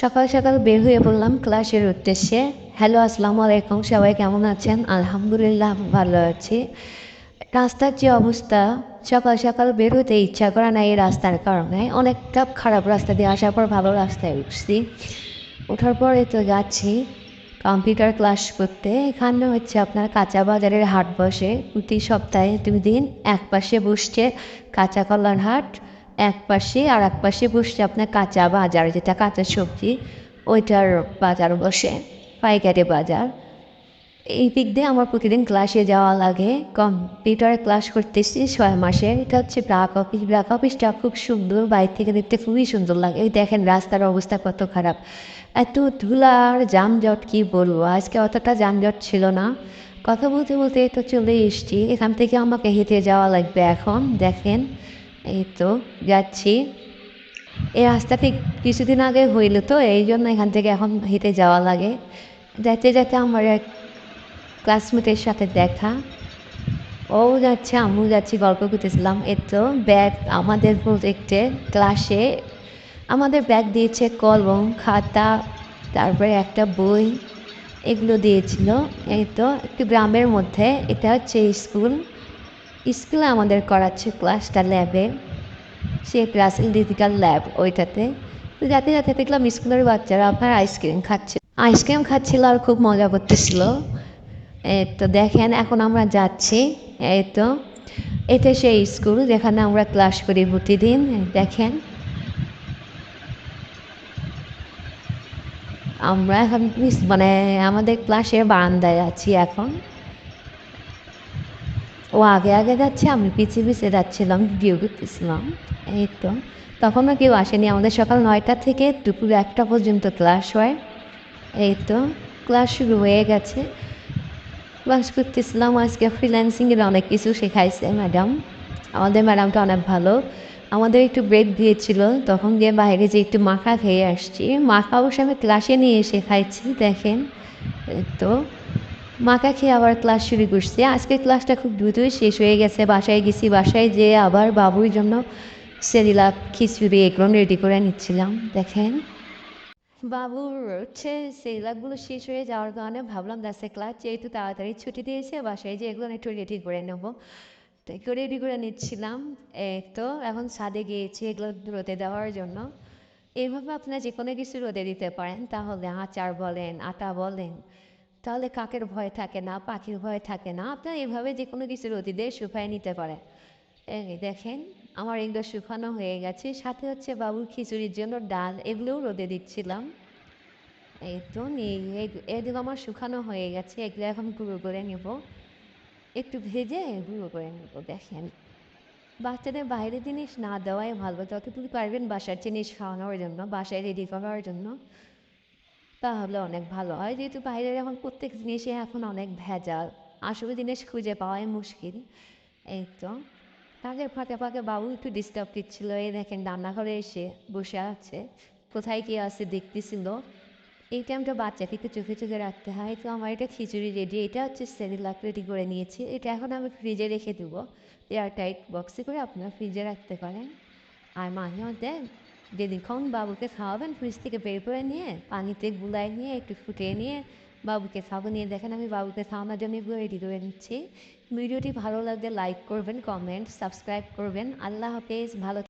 সকাল সকাল বের হয়ে পড়লাম ক্লাসের উদ্দেশ্যে। হ্যালো, আসসালামু আলাইকুম, সবাই কেমন আছেন? আলহামদুলিল্লাহ ভালো আছি। রাস্তার যে অবস্থা, সকাল সকাল বের হতে ইচ্ছা করে না এই রাস্তার কারণে। অনেকটা খারাপ রাস্তা দিয়ে আসার পর ভালো রাস্তায় উঠছি। ওঠার পরে তো যাচ্ছি কম্পিউটার ক্লাস করতে। এখানে হচ্ছে আপনার কাঁচা বাজারের হাট বসে। প্রতি সপ্তাহে দুই দিন এক পাশে বসছে কাঁচা কলার হাট। এক পাশে আর এক পাশে বসছে আপনার কাঁচা বাজার, যেটা কাঁচা সবজি, ওইটার বাজার বসে, পাইকারি বাজার। এই দিক দিয়ে আমার প্রতিদিন ক্লাসে যাওয়া লাগে কম্পিউটারে ক্লাস করতেছি ছয় মাসে এটা হচ্ছে ব্রাক অফিস ব্রাক অফিসটা খুব সুন্দর, বাইরে থেকে দেখতে খুবই সুন্দর লাগে। এই দেখেন রাস্তার অবস্থা কত খারাপ। এত ধুলার যানজট, কি বলব? আজকে অতটা যানজট ছিল না। কথা বলতে বলতে তো চলে এসছি। এখান থেকে আমাকে হেঁটে যাওয়া লাগবে এখন, দেখেন। এই তো যাচ্ছি। এই রাস্তাটি কিছুদিন আগে হইল তো, এই জন্য এখান থেকে এখন হেঁটে যাওয়া লাগে। যেতে যেতে আমার এক ক্লাসমেটের সাথে দেখা। ও যাচ্ছে, আমিও যাচ্ছি, গল্প করতেছিলাম। এর তো ব্যাগ আমাদের প্রজেক্টে ক্লাসে আমাদের ব্যাগ দিয়েছে কলম, খাতা, তারপরে একটা বই, এগুলো দিয়েছিল। এই তো, একটু গ্রামের মধ্যে, এটা হচ্ছে স্কুল স্কুলে আমাদের করাচ্ছে ক্লাসটা ল্যাবে সে ক্লাসিক ডিজিটাল ল্যাব ওইটাতে। তো যাতে যাতে দেখলাম স্কুলের বাচ্চারা আপনার আইসক্রিম খাচ্ছে। আইসক্রিম খাচ্ছিল আর খুব মজা করতেছিল। তো দেখেন, এখন আমরা যাচ্ছি। এই তো এটা সেই স্কুল যেখানে আমরা ক্লাস করি প্রতিদিন, দেখেন। আমরা এখন মানে আমাদের ক্লাসের বারান্দায় আছি এখন। ও আগে আগে যাচ্ছে, আমি পিছিয়ে পিছিয়ে যাচ্ছিলাম, ভিডিও করতেছিলাম। এই তো। তখনও কেউ আসেনি, আমাদের সকাল নয়টা থেকে দুপুর একটা পর্যন্ত ক্লাস হয়। এই তো, ক্লাস শুরু হয়ে গেছে। ক্লাস করতেছিলাম, আজকে ফ্রিল্যান্সিংয়ের অনেক কিছু শেখাইছে ম্যাডাম। আমাদের ম্যাডামটা অনেক ভালো। আমাদের একটু ব্রেক দিয়েছিল, তখন গিয়ে বাইরে যে একটু মাখা খেয়ে আসছি। মাখা অবশ্য আমি ক্লাসে নিয়ে এসে খাইছি দেখেন তো। মাখা খেয়ে আবার ক্লাস শুরু করছি। আজকে ক্লাসটা খুব দ্রুতই শেষ হয়ে গেছে। বাসায় গেছি, বাসায় যেয়ে আবার বাবুর জন্য সেরিলাক খিচুড়ি এগুলো রেডি করে নিচ্ছিলাম। দেখেন। বাবুর হচ্ছে সেই সেরিলাকগুলো শেষ হয়ে যাওয়ার কারণে ভাবলাম দাসে ক্লাস যেহেতু তাড়াতাড়ি ছুটি দিয়েছে, বাসায় যে এগুলো একটু রেডি করে নেব। তো একটু রেডি করে নিচ্ছিলাম। তো এখন ছাদে গিয়েছি এগুলো রোদে দেওয়ার জন্য। এইভাবে আপনার যে কোনো কিছু রোদে দিতে পারেন। তাহলে আচার বলেন আটা বলেন তাহলে কাকের ভয় থাকে না? পাখির ভয় থাকে না? আপনার এভাবে যে কোনো কিছু রোদে দিয়ে শুকায় নিতে পারে দেখেন, আমার এগুলো শুকানো হয়ে গেছে। সাথে হচ্ছে বাবুর খিচুড়ির জন্য ডাল, এগুলোও রোদে দিচ্ছিলাম। এই তো এগুলো আমার শুকানো হয়ে গেছে। এগুলো এখন গুঁড়ো করে নেব। একটু ভেজে গুঁড়ো করে নেব, দেখেন। বাচ্চাদের বাইরের জিনিস না দেওয়াই ভালো। যতটুকু পারবেন বাসার জিনিস খাওয়ানোর জন্য, বাসায় রেডি করার জন্য। তাহলে অনেক ভালো হয়। যেহেতু বাইরের এখন প্রত্যেক জিনিসে এখন অনেক ভেজাল। আসলে জিনিস খুঁজে পাওয়াই মুশকিল। এই তো। তাদের ফাঁকে ফাঁকে বাবু একটু ডিস্টার্ব দিচ্ছিল। এই দেখেন রান্নাঘরে এসে বসে আছে। কোথায় কি আছে দেখতেছিল। এই টাইমটা বাচ্চাকে একটু চোখে চোখে রাখতে হয়। তো আমার এটা খিচুড়ি রেডি এটা হচ্ছে সেরিলাক রেডি করে নিয়েছি। এটা এখন আমি ফ্রিজে রেখে দেবো। এয়ার টাইট বক্সে করে আপনারা ফ্রিজে রাখতে পারেন। আর মাঝে মধ্যে যেদিন বাবুকে খাওয়াবেন ফ্রিজ থেকে বের করে নিয়ে, পানিতে গুলায় নিয়ে, একটু ফুটিয়ে নিয়ে বাবুকে খাব। নিয়ে দেখেন আমি বাবুকে খাওয়ানোর জন্য রেডি করে নিচ্ছি। ভিডিওটি ভালো লাগলে লাইক করবেন কমেন্ট সাবস্ক্রাইব করবেন। আল্লাহ হাফেজ, ভালো